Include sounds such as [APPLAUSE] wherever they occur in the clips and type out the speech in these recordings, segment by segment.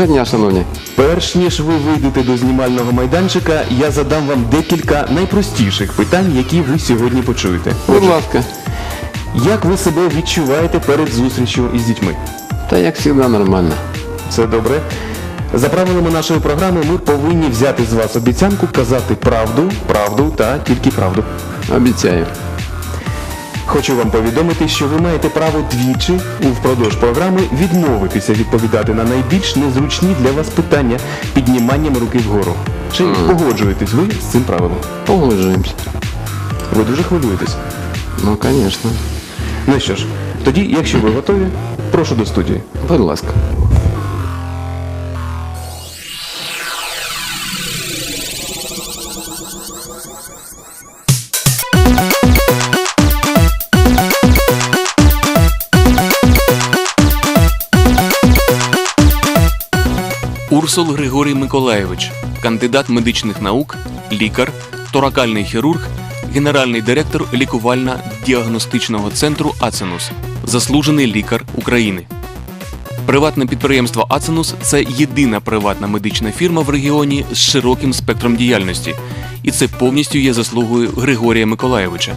Доброго дня, шановні. Перш ніж ви вийдете до знімального майданчика, я задам вам декілька найпростіших питань, які ви сьогодні почуєте. Будь ласка. Як ви себе відчуваєте перед зустрічю із дітьми? Та як завжди нормально. Це добре. За правилами нашої програми ми повинні взяти з вас обіцянку казати правду, правду та тільки правду. Обіцяю. Хочу вам повідомити, що ви маєте право двічі і впродовж програми відмовитися відповідати на найбільш незручні для вас питання підніманням руки вгору. Чи погоджуєтесь ви з цим правилом? Погоджуємося. Ви дуже хвилюєтесь. Ну, звісно. Ну що ж, тоді, якщо ви готові, прошу до студії. Будь ласка. Урсул Григорій Миколаєвич, кандидат медичних наук, лікар, торакальний хірург, генеральний директор лікувально-діагностичного центру Аценус, заслужений лікар України. Приватне підприємство Аценус це єдина приватна медична фірма в регіоні з широким спектром діяльності, і це повністю є заслугою Григорія Миколаєвича,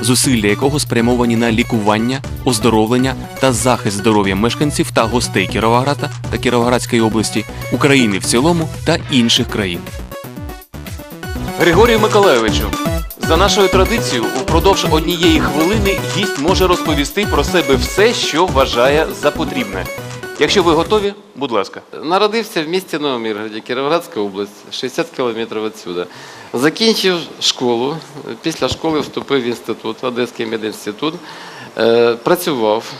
зусилля якого спрямовані на лікування, оздоровлення та захист здоров'я мешканців та гостей Кіровограда та Кіровоградської області, України в цілому та інших країн. Григорію Миколайовичу, за нашою традицією, упродовж однієї хвилини гість може розповісти про себе все, що вважає за потрібне. Якщо ви готові, будь ласка. Народився в місті Новоміргороді, Кіровоградська область, 60 кілометрів відсюди. Закінчив школу. Після школи вступив в інститут, Одеський медінститут. Е, Працював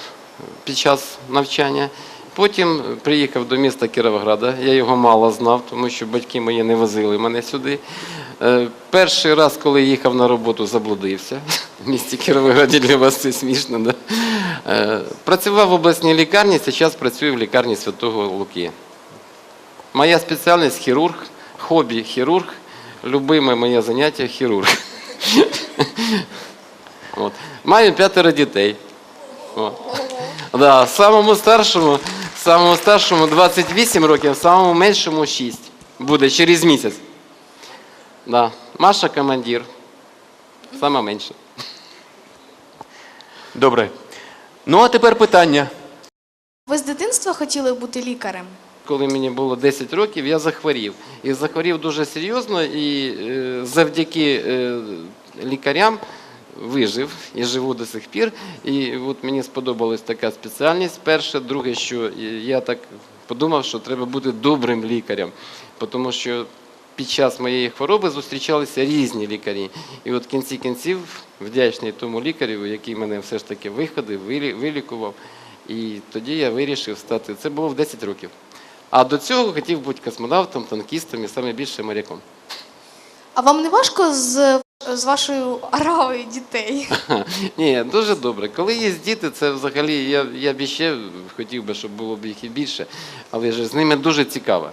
під час навчання. Потім приїхав до міста Кіровограда. Я його мало знав, тому що батьки мої не возили мене сюди. Е, Перший раз, коли їхав на роботу, заблудився. [LAUGHS] В місті Кіровограді для вас це смішно. Да? Е, Працював в обласній лікарні, зараз працюю в лікарні Святого Луки. Моя спеціальність хірург, хобі хірург, любиме моє заняття хірург. [LAUGHS] От. Маю п'ятеро дітей. От. Да, самому старшому, самому старшому 28 років, самому меншому 6. Буде через місяць. Да. Маша командир. Сама менша. Добре. Ну а тепер питання. Ви з дитинства хотіли бути лікарем? Коли мені було 10 років, я захворів. І захворів дуже серйозно, і е, завдяки е, лікарям вижив і живу до сих пір. І от мені сподобалась така спеціальність. Перше, друге, що я так подумав, що треба бути добрим лікарем, тому що під час моєї хвороби зустрічалися різні лікарі. І от в кінці кінців вдячний тому лікарю, який мене все ж таки виходив, вилікував. І тоді я вирішив стати. Це було в 10 років. А до цього хотів бути космонавтом, танкістом і саме більше моряком. А вам не важко з, з вашою аравою дітей? [LAUGHS] Ні, дуже добре. Коли є діти, це взагалі я, я б ще хотів би, щоб було б їх і більше, але ж з ними дуже цікаво.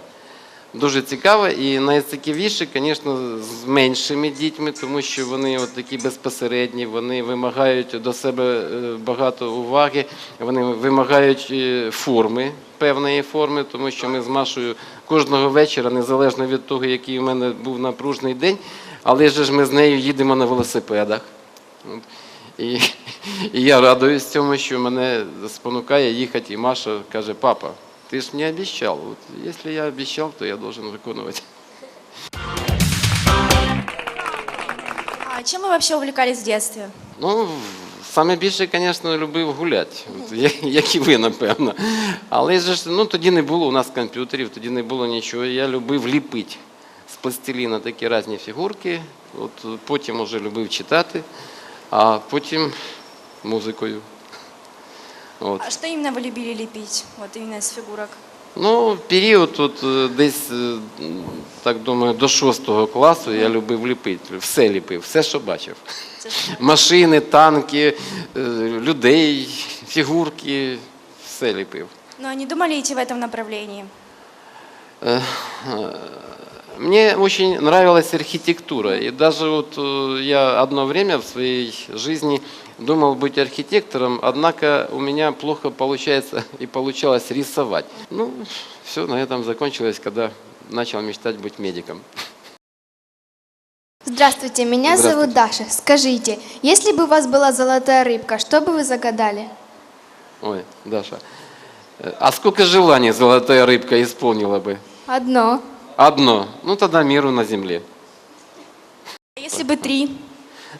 Дуже цікаво і найцікавіше, звісно, з меншими дітьми, тому що вони от такі безпосередні, вони вимагають до себе е, багато уваги, вони вимагають е, форми, певної форми, тому що ми з Машою кожного вечора, незалежно від того, який у мене був напружний день, але ж ми з нею їдемо на велосипедах. І, і я радуюсь цьому, що мене спонукає їхати, і Маша каже, папа, ти ж мені обіцяв. От, якщо я обіцяв, то я должен виконувати. А чем вы вообще увлекались в детстве? Ну, саме більше, звісно, любив гуляти, як і ви, напевно. Але ж ну, тоді не було у нас комп'ютерів, тоді не було нічого. Я любив ліпити з пластиліна такі різні фігурки. От, потім вже любив читати, а потім музикою. От. А что именно вы любили лепить? Вот именно из фигурок. Ну, період тут е, десь, е, так думаю, до шостого класу я любив ліпити. Все ліпив, все, що бачив. Це ж- Машини, танки, е, людей, фігурки, все ліпив. Но не думали идти в этом направлении? Мне очень нравилась архитектура. И даже вот э, я одно время в своей жизни думал быть архитектором, однако у меня плохо получается [LAUGHS] и получалось рисовать. Ну, все на этом закончилось, когда начал мечтать быть медиком. Здравствуйте, меня Здравствуйте. зовут Даша. Скажите, если бы у вас была золотая рыбка, что бы вы загадали? Ой, Даша. э, А сколько желаний золотая рыбка исполнила бы? Одно. Одно. Ну, тогда миру на земле. Если бы три.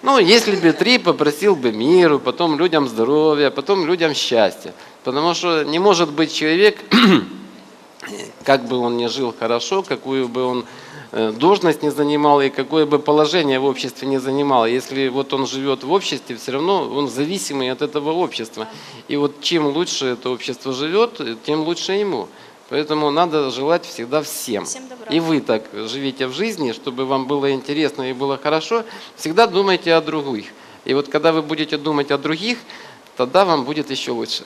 Ну, если бы три, попросил бы миру, потом людям здоровья, потом людям счастья. Потому что не может быть человек, [CLEARS THROAT] как бы он ни жил хорошо, какую бы он э, должность не занимал и какое бы положение в обществе не занимал, если вот он живет в обществе, все равно он зависимый от этого общества. И вот чем лучше это общество живет, тем лучше ему. Поэтому надо желать всегда всем. Всем добра. И вы так живите в жизни, чтобы вам было интересно и было хорошо, всегда думайте о других. И вот когда вы будете думать о других, тогда вам будет еще лучше.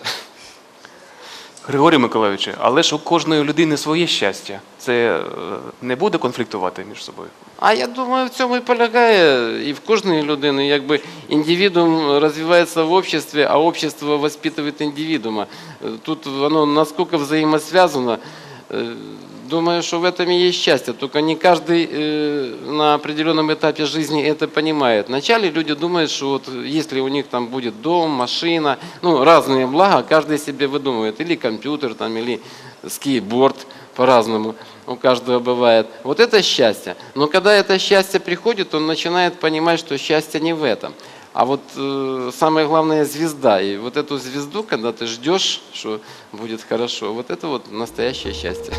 Григорій Миколайович, але ж у кожної людини своє щастя. Це е, не буде конфліктувати між собою. А я думаю, в цьому і полягає і в кожної людини. Якби індивідум розвивається в обществі, а общество воспитує індивідуума. Е, Тут воно наскільки взаємосвязано Е, Думаю, что в этом и есть счастье. Только не каждый э, на определенном этапе жизни это понимает. Вначале люди думают, что вот если у них там будет дом, машина, ну разные блага, каждый себе выдумывает. Или компьютер, там, или скейтборд по-разному. У каждого бывает. Вот это счастье. Но когда это счастье приходит, он начинает понимать, что счастье не в этом. А вот э, самое главное звезда. И вот эту звезду, когда ты ждешь, что будет хорошо, вот это вот настоящее счастье.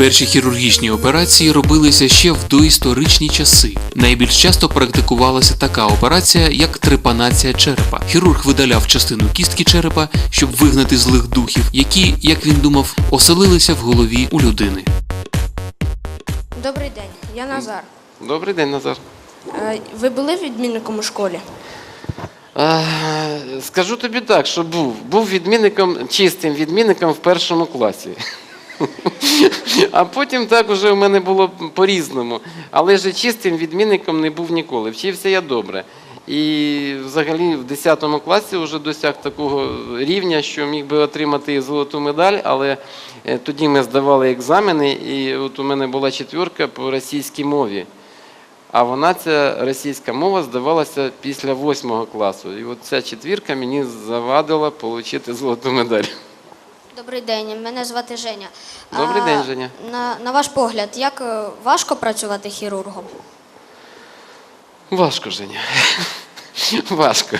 Перші хірургічні операції робилися ще в доісторичні часи. Найбільш часто практикувалася така операція, як трепанація черепа. Хірург видаляв частину кістки черепа, щоб вигнати злих духів, які, як він думав, оселилися в голові у людини. Добрий день, я Назар. Добрий день, Назар. Е, Ви були відмінником у школі? А, Скажу тобі так, що був. Був відмінником, чистим відмінником в першому класі. [LAUGHS] А потім так уже в мене було по-різному. Але ж чистим відмінником не був ніколи. Вчився я добре. І взагалі в 10 класі вже досяг такого рівня, що міг би отримати і золоту медаль, але е, тоді ми здавали екзамени, і от у мене була четвірка по російській мові. А вона, ця російська мова, здавалася після восьмого класу. І от ця четвірка мені завадила отримати золоту медаль. Добрий день, мене звати Женя. Добрий день, Женя. На, на ваш погляд, як е, важко працювати хірургом? Важко, Женя. Важко.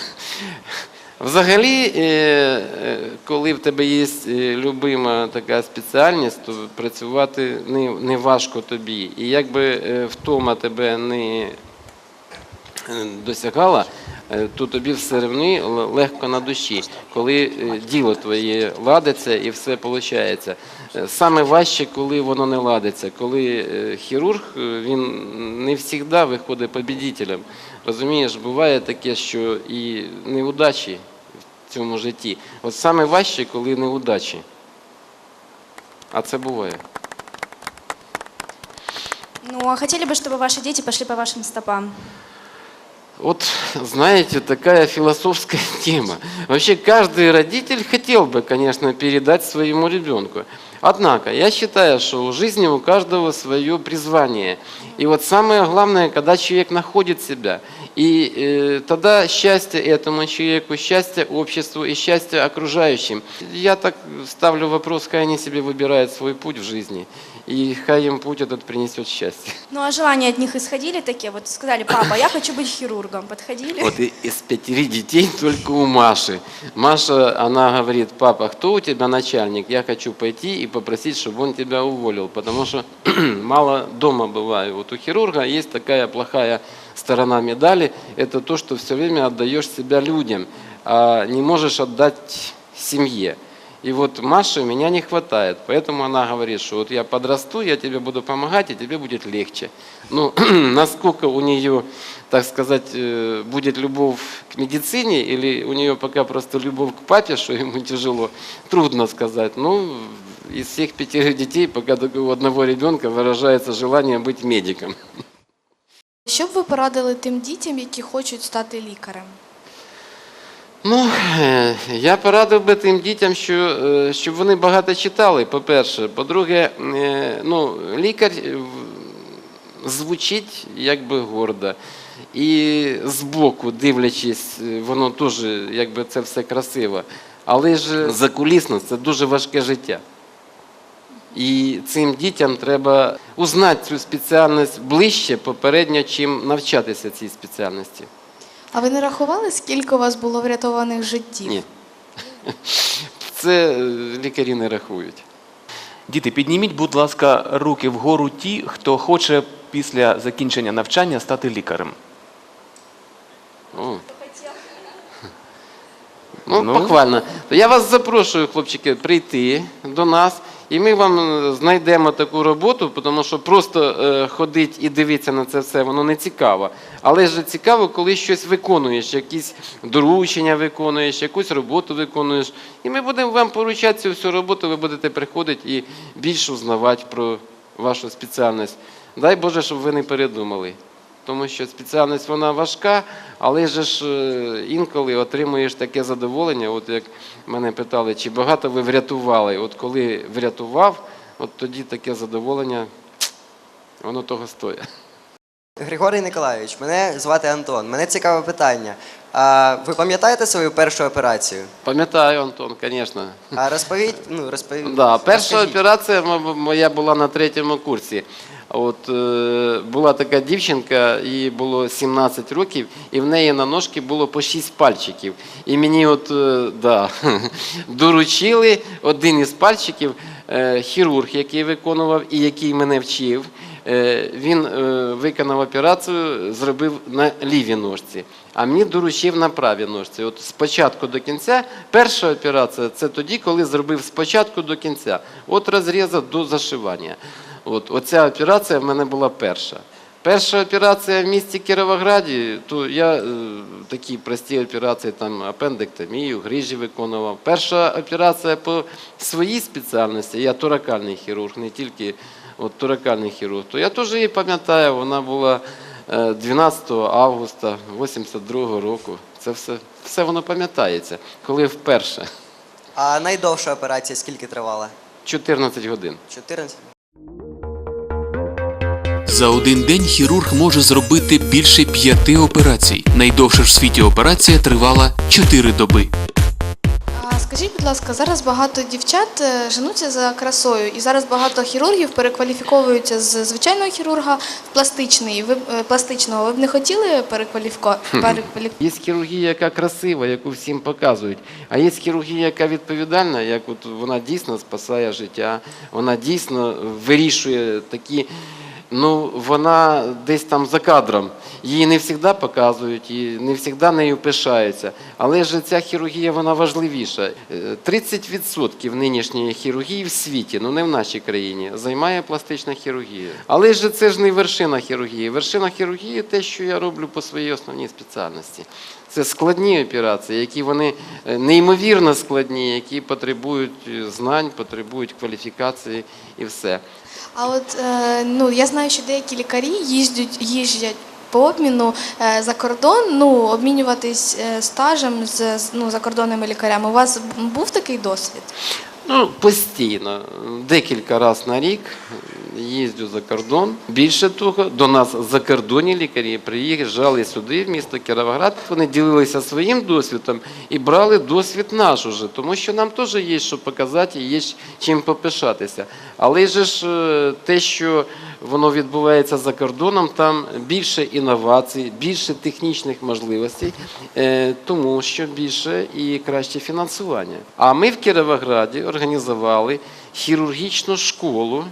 Взагалі, е, е, коли в тебе є любима така спеціальність, то працювати не, важко тобі. І якби втома тебе не досягала, е, то тобі все л- легко на душі, коли е, діло твоє ладиться і все виходить. Саме важче, коли воно не ладиться, коли е, хірург е, він не завжди виходить победителем. Розумієш, буває таке, що і неудачі в цьому житті. От саме важче, коли неудачі. А це буває. Ну, а хотели бы, чтобы ваши дети пошли по вашим стопам? Вот, знаете, такая философская [LAUGHS] тема. Вообще каждый родитель хотел бы, конечно, передать своему ребенку. Однако, я считаю, что в жизни у каждого свое призвание. И вот самое главное, когда человек находит себя, и э, тогда счастье этому человеку, счастье обществу и счастье окружающим. Я так ставлю вопрос, хай они себе выбирают свой путь в жизни, и хай им путь этот принесет счастье. Ну, а желания от них исходили такие? Вот сказали, папа, я хочу быть хирургом. Подходили? Вот из пятерых детей только у Маши. Маша, она говорит, папа, кто у тебя начальник? Я хочу пойти и попросить, чтобы он тебя уволил, потому что [CLEARS THROAT] мало дома бываю. Вот у хирурга есть такая плохая сторона медали, это то, что все время отдаешь себя людям, а не можешь отдать семье. И вот Маше меня не хватает, поэтому она говорит, что вот я подрасту, я тебе буду помогать, и тебе будет легче. Ну, [CLEARS THROAT] насколько у нее так сказать, э, будет любовь к медицине или у нее пока просто любовь к папе, что ему тяжело, трудно сказать. Ну, из всех пятерых детей пока только у одного ребенка выражается желание быть медиком. Що б ви порадили тим дітям, які хочуть стати лікарем? Ну, е, я порадив би тим дітям, що, е, щоб вони багато читали, по-перше. По-друге, е, ну, лікар е, в- звучить якби гордо. І збоку, дивлячись, е, воно теж якби це все красиво. Але ж закулісно це дуже важке життя. І цим дітям треба узнати цю спеціальність ближче попередньо, чим навчатися цій спеціальності. А ви не рахували, скільки у вас було врятованих життів? Ні. [LAUGHS] Це е, лікарі не рахують. Діти, підніміть, будь ласка, руки вгору ті, хто хоче після закінчення навчання стати лікарем. Ну, Ну. похвально. То я вас запрошую, хлопчики, прийти до нас, і ми вам е, знайдемо таку роботу, тому що просто е, ходити і дивитися на це все, воно не цікаво. Але ж цікаво, коли щось виконуєш, якісь доручення виконуєш, якусь роботу виконуєш. І ми будемо вам поручати цю всю роботу, ви будете приходити і більше узнавати про вашу спеціальність. Дай Боже, щоб ви не передумали. Тому що спеціальність вона важка, але ж е, інколи отримуєш таке задоволення. От як мене питали, чи багато ви врятували. От коли врятував, от тоді таке задоволення, воно того стоїть. Григорій Николайович, мене звати Антон. Мене цікаве питання. А ви пам'ятаєте свою першу операцію? Пам'ятаю, Антон, звісно. А розповідь, ну розповідь. Да, перша розкажіть. операція моя була на третьому курсі. От е, була така дівчинка, їй було 17 років, і в неї на ножки було по 6 пальчиків. І мені от е, да, [LAUGHS] доручили один із пальчиків, е, хірург, який виконував і який мене вчив. Він виконав операцію, зробив на лівій ножці, а мені доручив на правій ножці. От спочатку до кінця. Перша операція це тоді, коли зробив спочатку до кінця, от розріза до зашивання. От, оця операція в мене була перша. Перша операція в місті Кіровограді, то я е, такі прості операції, там апендектомію, грижі виконував. Перша операція по своїй спеціальності, я торакальний хірург, не тільки от, торакальний хірург, то я теж її пам'ятаю, вона була е, 12 августа 82 року. Це все, все воно пам'ятається, коли вперше. А найдовша операція скільки тривала? 14 годин. 14? За один день хірург може зробити більше п'яти операцій. Найдовша ж в світі операція тривала 4 доби. А скажіть, будь ласка, зараз багато дівчат е, женуться за красою, і зараз багато хірургів перекваліфіковуються з звичайного хірурга в пластичний. Ви е, пластичного. Ви б не хотіли перекваліфікувати? Є хірургія, яка красива, яку всім показують. А є хірургія, яка відповідальна, як от вона дійсно спасає життя, вона дійсно вирішує такі. Ну, вона десь там за кадром. Її не завжди показують, і не завжди нею пишаються. Але ж ця хірургія вона важливіша. Е, 30% нинішньої хірургії в світі, ну не в нашій країні, займає пластична хірургія. Але ж це ж не вершина хірургії. Вершина хірургії те, що я роблю по своїй основній спеціальності. Це складні операції, які вони е, неймовірно складні, які потребують е, знань, потребують кваліфікації і все. А от е, ну я знаю, що деякі лікарі їздять, їздять по обміну е, за кордон, ну обмінюватись е, стажем з ну, закордонними лікарями. У вас був такий досвід? Ну, постійно, декілька разів на рік їздю за кордон. Більше того, до нас закордонні лікарі приїжджали сюди, в місто Кіровоград. Вони ділилися своїм досвідом і брали досвід наш уже, тому що нам теж є що показати і є чим попишатися. Але ж е, те, що воно відбувається за кордоном, там більше інновацій, більше технічних можливостей, е, тому що більше і краще фінансування. А ми в Кіровограді організували хірургічну школу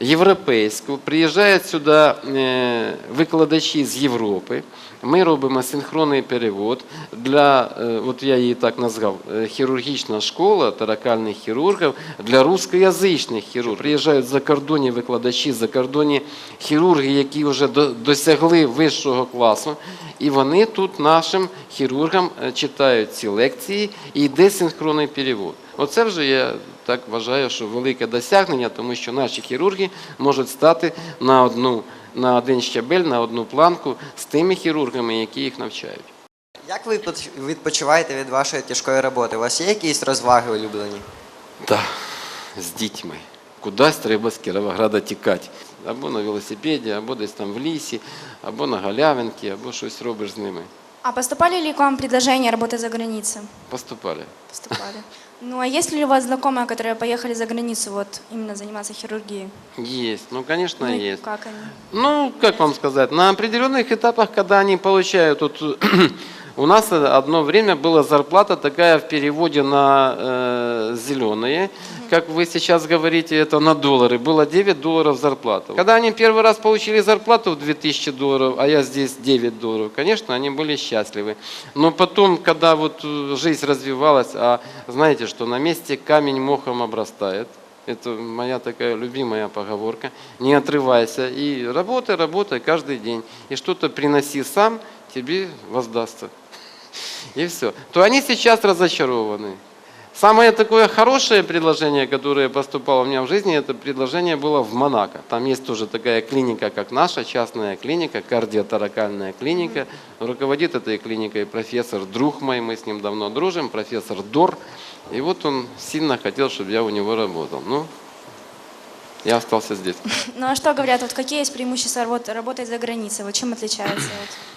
європейську, приїжджають сюди е, викладачі з Європи. Ми робимо синхронний перевод для, е, от я її так назвав, е, хірургічна школа таракальних хірургів для рускоязичних хірургів. Приїжджають закордонні викладачі, закордонні хірурги, які вже до- досягли вищого класу, і вони тут нашим хірургам е, читають ці лекції і йде синхронний перевод. Оце вже я так вважаю, що велике досягнення, тому що наші хірурги можуть стати на одну на один щабель, на одну планку з тими хірургами, які їх навчають. Як ви відпоч- відпочиваєте від вашої тяжкої роботи? У вас є якісь розваги улюблені? Так, з дітьми. Кудись треба з Кіровограда тікати. Або на велосипеді, або десь там в лісі, або на галявинці, або щось робиш з ними. А поступали ли к вам предложения работать за границей? Поступали. Поступали. Ну, а есть ли у вас знакомые, которые поехали за границу вот именно заниматься хирургией? Есть, ну, конечно, Ну, есть. Как они? Ну, как вам сказать, на определенных этапах, когда они получают, вот, у нас одно время была зарплата такая в переводе на э, зеленые, как вы сейчас говорите, это на доллары, было 9 долларов зарплата. Когда они первый раз получили зарплату в 2000 долларов, а я здесь 9 долларов, конечно, они были счастливы. Но потом, когда вот э, жизнь развивалась, а знаете, что на месте камень мохом обрастает, это моя такая любимая поговорка. Не отрывайся и работай, работай каждый день. И что-то приноси сам, тебе воздастся. И все. То они сейчас разочарованы. Самое такое хорошее предложение, которое поступало у меня в жизни, это предложение было в Монако. Там есть тоже такая клиника, как наша, частная клиника, кардиоторакальная клиника. Руководит этой клиникой профессор, друг мой, мы с ним давно дружим, профессор Дор. И вот он сильно хотел, чтобы я у него работал. Ну, я остался здесь. [LAUGHS] Ну, а что говорят, вот какие есть преимущества работы, работать за границей? Вот чем отличается? Вот?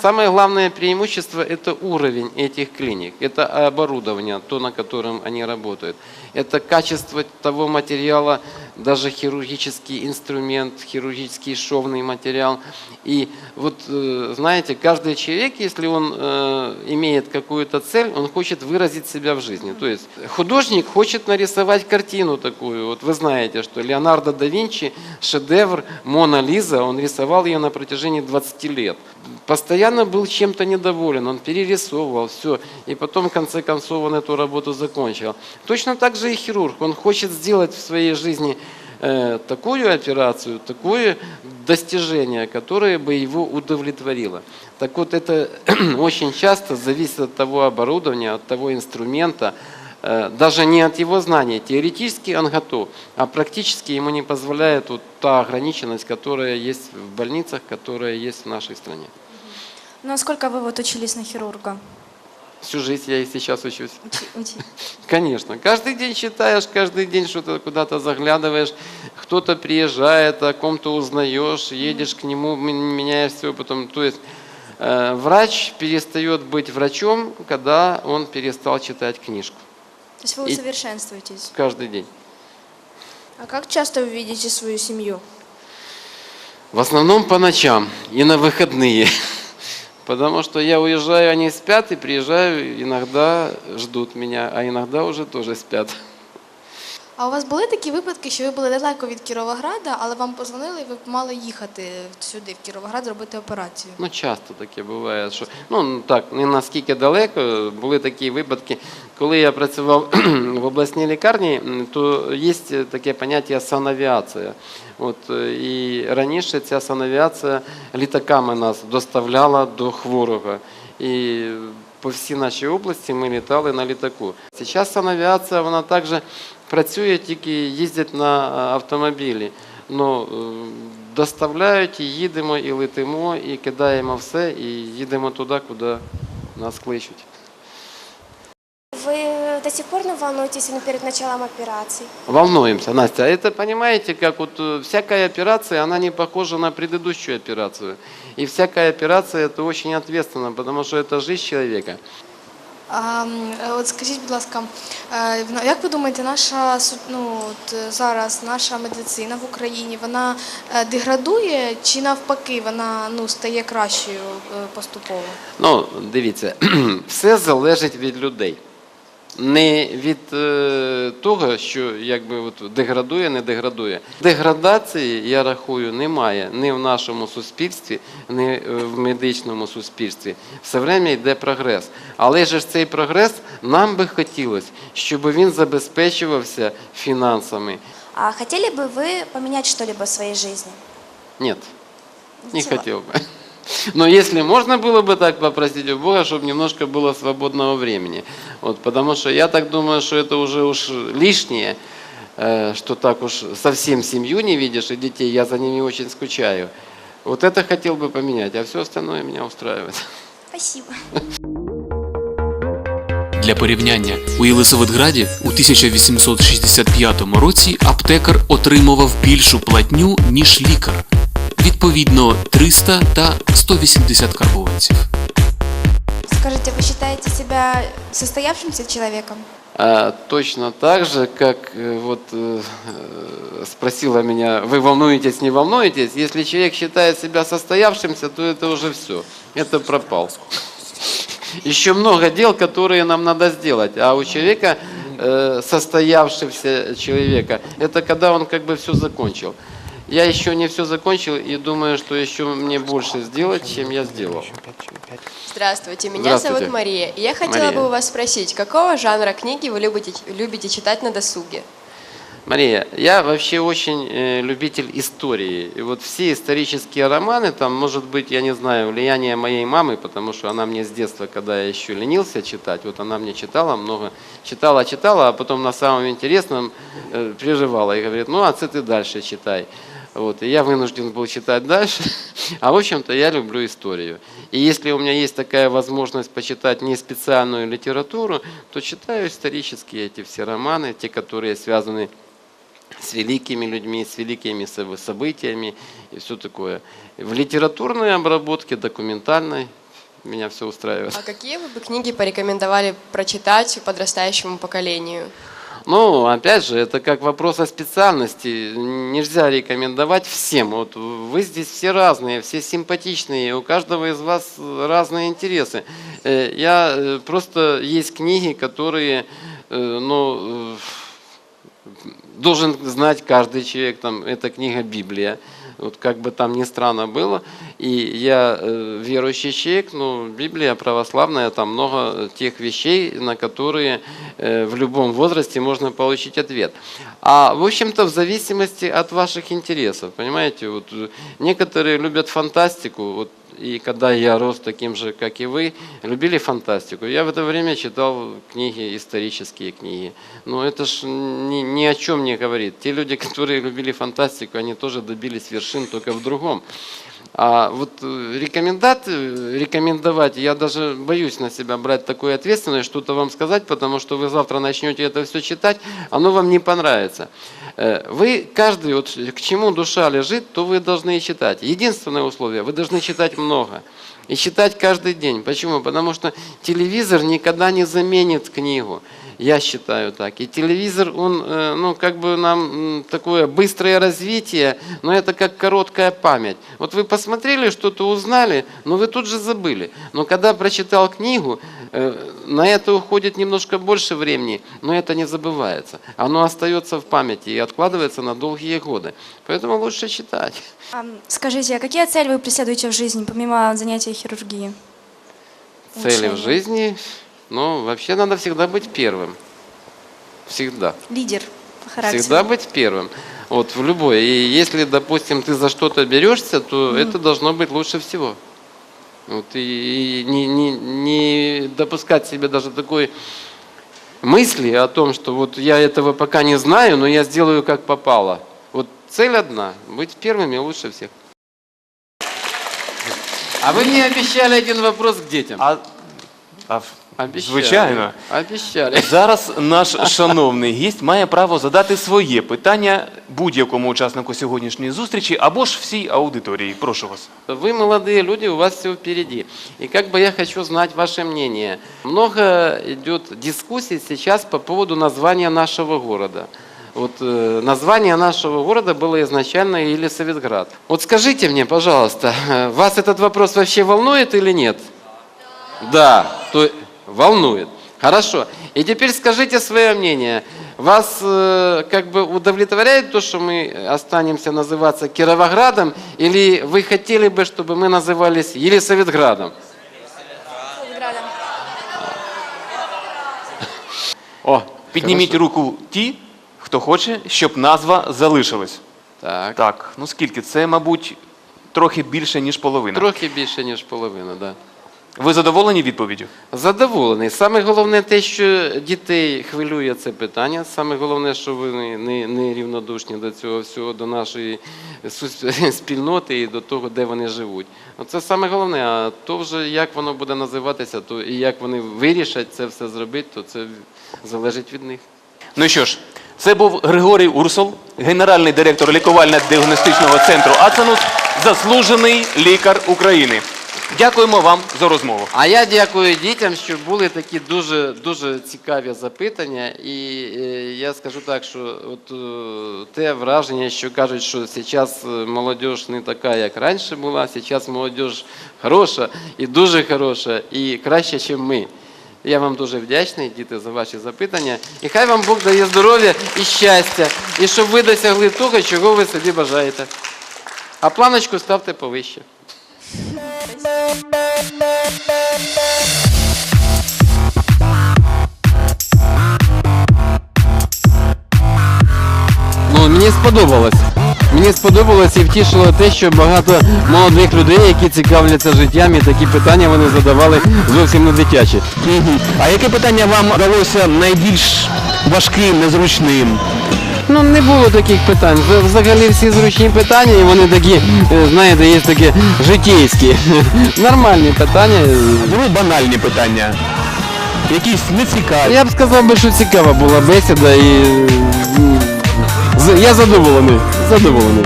Самое главное преимущество – это уровень этих клиник, это оборудование, то, на котором они работают. Это качество того материала, даже хирургический инструмент, хирургический шовный материал. И вот, э, знаете, каждый человек, если он э, имеет какую-то цель, он хочет выразить себя в жизни. То есть художник хочет нарисовать картину такую. Вот вы знаете, что Леонардо да Винчи, шедевр «Мона Лиза», он рисовал ее на протяжении 20 лет. Постоянно был чем-то недоволен, он перерисовывал все, и потом в конце концов он эту работу закончил. Точно так же и хирург, он хочет сделать в своей жизни э, такую операцию, такое достижение, которое бы его удовлетворило. Так вот, это [CLEARS THROAT] очень часто зависит от того оборудования, от того инструмента, э, даже не от его знаний. Теоретически он готов, а практически ему не позволяет вот та ограниченность, которая есть в больницах, которая есть в нашей стране. Ну, а сколько вы вот учились на хирурга? Всю жизнь я и сейчас учусь. Учи- учи- [LAUGHS] Конечно. Каждый день читаешь, каждый день что-то куда-то заглядываешь. Кто-то приезжает, о ком-то узнаешь, едешь к нему, меняешь все потом. То есть э, врач перестает быть врачом, когда он перестал читать книжку. То есть вы И- усовершенствуетесь? Каждый день. А как часто вы видите свою семью? В основном по ночам и на выходные. [LAUGHS] Потому что я уезжаю, они спят, и приезжаю, иногда ждут меня, а иногда уже тоже спят. А у вас були такі випадки, що ви були далеко від Кіровограда, але вам позвонили, і ви мали їхати сюди, в Кіровоград, зробити операцію? Ну, часто таке буває, що ну так, не наскільки далеко. Були такі випадки, коли я працював [CLEARS THROAT] в обласній лікарні, то є таке поняття санавіація. От е, і раніше ця санавіація літаками нас доставляла до хворого. І по всій нашій області ми літали на літаку. Зараз санавіація вона також працює, тільки їздять на е, автомобілі. Ну, доставляють, і їдемо, і летимо, і кидаємо все, і їдемо туди, куди нас кличуть Вы до сих пор не волнуетесь именно перед началом операции? Волнуемся, Настя. А это, понимаете, как вот э, всякая операция, она не похожа на предыдущую операцию. И всякая операция это очень ответственно, потому что это жизнь человека. А, м, е, от скажіть, будь ласка, е, в- як ви думаєте, наша су- ну, от е, зараз наша медицина в Україні вона е, деградує чи навпаки вона ну, стає кращою е, поступово? Ну, дивіться, [CLEARS THROAT] все залежить від людей. Не від е, того, що якби от деградує, не деградує. Деградації, я рахую, немає ні в нашому суспільстві, ні е, в медичному суспільстві. Все время йде прогрес. Але ж цей прогрес нам би хотілося, щоб він забезпечувався фінансами. А хотели бы вы поменять что-либо в своей жизни? Нет, не Ничего. хотел бы. Но если можно было бы так попросить у Бога, чтобы немножко было свободного времени. Вот, потому что я так думаю, что это уже уж лишнее, э, что так уж совсем семью не видишь и детей, я за ними очень скучаю. Вот это хотел бы поменять, а все остальное меня устраивает. Спасибо. Для порівняння, у Єлисаветграді у 1865 році аптекар отримував більшу платню, ніж лікар. Відповідно, 300 та 180 карбованців. Скажите, вы считаете себя состоявшимся человеком? А, точно так же, как э, вот э, э, спросила меня, вы волнуетесь, не волнуетесь? Если человек считает себя состоявшимся, то это уже все, это пропал. Еще много дел, которые нам надо сделать, а у человека, э, состоявшегося человека, это когда он как бы все закончил. Я еще не все закончил и думаю, что еще мне больше сделать, чем я сделал. Здравствуйте, меня Здравствуйте. зовут Мария. И я хотела Мария. бы у вас спросить, какого жанра книги вы любите, любите читать на досуге? Мария, я вообще очень э, любитель истории. И вот все исторические романы, там, может быть, я не знаю, влияние моей мамы, потому что она мне с детства, когда я еще ленился читать, вот она мне читала много, читала, читала, а потом на самом интересном э, прерывала и говорит, ну, отцы ты дальше читай. Вот, и я вынужден был читать дальше. [LAUGHS] А в общем-то я люблю историю. И если у меня есть такая возможность почитать не специальную литературу, то читаю исторические эти все романы, те, которые связаны с великими людьми, с великими соб- событиями и все такое. В литературной обработке, документальной, меня все устраивает. А какие вы бы книги порекомендовали прочитать подрастающему поколению? Ну, опять же, это как вопрос о специальности. Нельзя рекомендовать всем. Вот вы здесь все разные, все симпатичные, у каждого из вас разные интересы. Э, Я э, просто есть книги, которые, э, ну, должен знать каждый человек. Там эта книга Библия. Вот как бы там ни странно было. И я э, верующий человек, ну, Библия православная, там много тех вещей, на которые э, в любом возрасте можно получить ответ. А, в общем-то, в зависимости от ваших интересов, понимаете, вот э, некоторые любят фантастику, вот и когда я рос таким же, как и вы, любили фантастику. Я в это время читал книги, исторические книги. Но это ж ни, ни о чем не говорит. Те люди, которые [LAUGHS] любили фантастику, они тоже добились вершин только в другом. А вот э, рекомендат, э, рекомендовать, я даже боюсь на себя брать такую ответственность, что-то вам сказать, потому что вы завтра начнете это все читать, оно вам не понравится. Э, Вы, каждый, вот к чему душа лежит, то вы должны читать. Единственное условие, вы должны читать много. И читать каждый день. Почему? Потому что телевизор никогда не заменит книгу. Я считаю так. И телевизор, он, э, ну, как бы нам такое быстрое развитие, но это как короткая память. Вот вы посмотрели, что-то узнали, но вы тут же забыли. Но когда прочитал книгу, э, на это уходит немножко больше времени, но это не забывается. Оно остается в памяти и откладывается на долгие годы. Поэтому лучше читать. Ам, Скажите, а какие цели вы преследуете в жизни, помимо занятия хирургией? Цели в жизни, ну, вообще надо всегда быть первым. Всегда. Лидер по характеру. Всегда быть первым. Вот в любой. И если, допустим, ты за что-то берешься, то это должно быть лучше всего. Вот, и и не, не, не допускать себе даже такой мысли о том, что вот я этого пока не знаю, но я сделаю как попало. Вот цель одна – быть первыми лучше всех. А вы мне обещали один вопрос к детям. А, а Обещали. звичайно. Обещали. Зараз наш шановний гість має право задати своє питання будь-якому учаснику сьогоднішньої зустрічі або ж всій аудиторії. Прошу вас. Вы молодые люди, у вас все впереди. И как бы я хочу знать ваше мнение. Много идет дискуссий сейчас по поводу названия нашего города. Вот э, название нашего города было изначально Елисаветград. Вот скажите мне, пожалуйста, э, вас этот вопрос вообще волнует или нет? Да, то волнует. Хорошо. И теперь скажите свое мнение. Вас э, как бы удовлетворяет то, что мы останемся называться Кировоградом, или вы хотели бы, чтобы мы назывались Елисаветградом? О, Підніміть хорошо. руку ті, хто хоче, щоб назва залишилась. Так. Так, ну скільки? Це, мабуть, трохи більше, ніж половина. Трохи більше, ніж половина, да. Ви задоволені відповіддю? Задоволений. Саме головне те, що дітей хвилює це питання. Саме головне, що вони не, не рівнодушні до цього всього, до нашої [LAUGHS] спільноти і до того, де вони живуть. Це саме головне. А то вже як воно буде називатися, то і як вони вирішать це все зробити, то це залежить від них. Ну що ж, це був Григорій Урсул, генеральний директор лікувально-діагностичного центру АЦЕНУС, заслужений лікар України. Дякуємо вам за розмову. А я дякую дітям, що були такі дуже дуже цікаві запитання. І е, я скажу так, що от е, те враження, що кажуть, що зараз молодь не така, як раніше була, зараз молодь хороша і дуже хороша, і краще, ніж ми. Я вам дуже вдячний, діти, за ваші запитання. І хай вам Бог дає здоров'я і щастя, і щоб ви досягли того, чого ви собі бажаєте. А планочку ставте повище. Ну, мені сподобалось. Мені сподобалось і втішило те, що багато молодих людей, які цікавляться життям, і такі питання вони задавали зовсім не дитячі. А яке питання вам здалося найбільш важким, незручним? Ну не було таких питань. Взагалі всі зручні питання, і вони такі, е, знаєте, є такі житейські. [LAUGHS] Нормальні питання. Були банальні питання. Якісь нецікаві. Я б сказав би, що цікава була бесіда і я задоволений. Задоволений.